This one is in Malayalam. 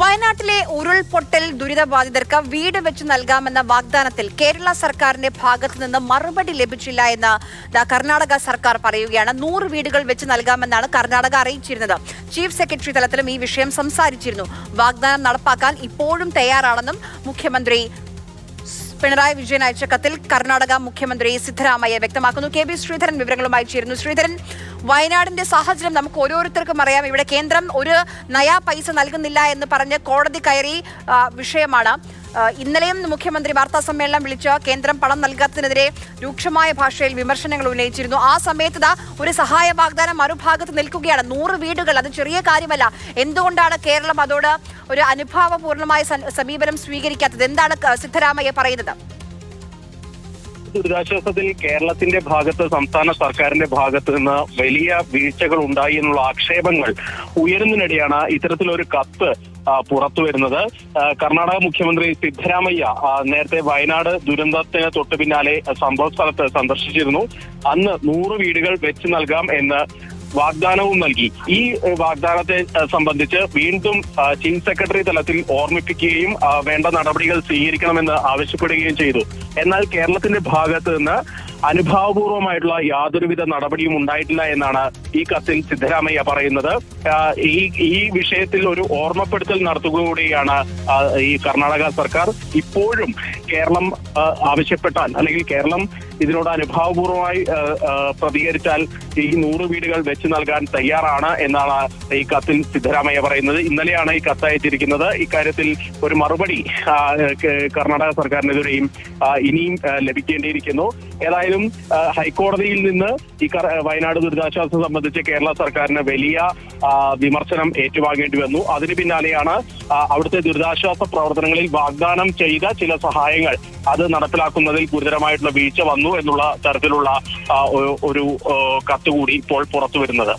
വയനാട്ടിലെ ഉരുൾപൊട്ടൽ ദുരിതബാധിതർക്ക് വീട് വെച്ച് നൽകാമെന്ന വാഗ്ദാനത്തിൽ കേരള സർക്കാരിന്റെ ഭാഗത്തു നിന്ന് മറുപടി ലഭിച്ചില്ല എന്ന് കർണാടക സർക്കാർ പറയുകയാണ്. നൂറ് വീടുകൾ വെച്ച് നൽകാമെന്നാണ് കർണാടക അറിയിച്ചിരുന്നത്. ചീഫ് സെക്രട്ടറി തലത്തിലും ഈ വിഷയം സംസാരിച്ചിരുന്നു. വാഗ്ദാനം നടപ്പാക്കാൻ ഇപ്പോഴും തയ്യാറാണെന്നും മുഖ്യമന്ത്രി പിണറായി വിജയൻ അയച്ച കത്തിൽ കർണാടക മുഖ്യമന്ത്രി സിദ്ധരാമയ്യ വ്യക്തമാക്കുന്നു. കെ ബി ശ്രീധരൻ വിവരങ്ങളുമായി ചേരുന്നു. ശ്രീധരൻ വയനാടിന്റെ സാഹചര്യം നമുക്ക് ഓരോരുത്തർക്കും അറിയാം. ഇവിടെ കേന്ദ്രം ഒരു നയാ പൈസ നൽകുന്നില്ല എന്ന് പറഞ്ഞ് കോടതി കയറി വിഷയമാണ്. ഇന്നലെയും മുഖ്യമന്ത്രി വാർത്താ സമ്മേളനം വിളിച്ച് കേന്ദ്രം പണം നൽകാത്തതിനെതിരെ രൂക്ഷമായ ഭാഷയിൽ വിമർശനങ്ങൾ ഉന്നയിച്ചിരുന്നു. ആ സമയത്ത് ഒരു സഹായ വാഗ്ദാനം മറുഭാഗത്ത് നിൽക്കുകയാണ്. നൂറ് വീടുകൾ അത് ചെറിയ കാര്യമല്ല. എന്തുകൊണ്ടാണ് കേരളം അതോട് ഒരു അനുഭാവപൂർണമായ സമീപനം സ്വീകരിക്കാത്തത്? എന്താണ് സിദ്ധരാമയ്യ പറയുന്നത്? ദുരിതാശ്വാസത്തിൽ കേരളത്തിന്റെ ഭാഗത്ത് സംസ്ഥാന സർക്കാരിന്റെ ഭാഗത്ത് നിന്ന് വലിയ വീഴ്ചകൾ ഉണ്ടായി എന്നുള്ള ആക്ഷേപങ്ങൾ ഉയരുന്നതിനിടെയാണ് ഇത്തരത്തിലൊരു കത്ത് പുറത്തു വരുന്നത് കർണാടക മുഖ്യമന്ത്രി സിദ്ധരാമയ്യ നേരത്തെ വയനാട് ദുരന്തത്തിന് തൊട്ടു പിന്നാലെ സംഭവ സ്ഥലത്ത് സന്ദർശിച്ചിരുന്നു. അന്ന് നൂറ് വീടുകൾ വെച്ച് നൽകാം എന്ന് വാഗ്ദാനവും നൽകി. ഈ വാഗ്ദാനത്തെ സംബന്ധിച്ച് വീണ്ടും ചീഫ് സെക്രട്ടറി തലത്തിൽ ഓർമ്മിപ്പിക്കുകയും വേണ്ട നടപടികൾ സ്വീകരിക്കണമെന്ന് ആവശ്യപ്പെടുകയും ചെയ്തു. എന്നാൽ കേരളത്തിന്റെ ഭാഗത്ത് നിന്ന് അനുഭാവപൂർവമായിട്ടുള്ള യാതൊരുവിധ നടപടിയും ഉണ്ടായിട്ടില്ല എന്നാണ് ഈ കത്തിൽ സിദ്ധരാമയ്യ പറയുന്നത്. ഈ ഈ വിഷയത്തിൽ ഒരു ഓർമ്മപ്പെടുത്തൽ നടത്തുകയാണ് കൂടിയാണ് ഈ കർണാടക സർക്കാർ ഇപ്പോഴും കേരളം ആവശ്യപ്പെട്ടാൽ അല്ലെങ്കിൽ കേരളം ഇതിനോട് അനുഭാവപൂർവമായി പ്രതികരിച്ചാൽ ഈ നൂറ് വീടുകൾ വെച്ച് നൽകാൻ തയ്യാറാണ് എന്നാണ് ഈ കത്തിൽ സിദ്ധരാമയ്യ പറയുന്നത്. ഇന്നലെയാണ് ഈ കത്ത് അയച്ചിരിക്കുന്നത്. ഇക്കാര്യത്തിൽ ഒരു മറുപടി കർണാടക സർക്കാരിനെതിരെയും ഇനിയും ലഭിക്കേണ്ടിയിരിക്കുന്നു. ഏതായാലും ഹൈക്കോടതിയിൽ നിന്ന് ഈ വയനാട് ദുരിതാശ്വാസം സംബന്ധിച്ച് കേരള സർക്കാരിന് വലിയ വിമർശനം ഏറ്റുവാങ്ങേണ്ടി വന്നു. അതിന് പിന്നാലെയാണ് അവിടുത്തെ ദുരിതാശ്വാസ പ്രവർത്തനങ്ങളിൽ വാഗ്ദാനം ചെയ്ത ചില സഹായങ്ങൾ. അത് നടപ്പിലാക്കുന്നതിൽ ഗുരുതരമായിട്ടുള്ള വീഴ്ച വന്നു. എന്നുള്ള തരത്തിലുള്ള ഒരു- കത്ത് കൂടി ഇപ്പോൾ പുറത്തു വരുന്നത്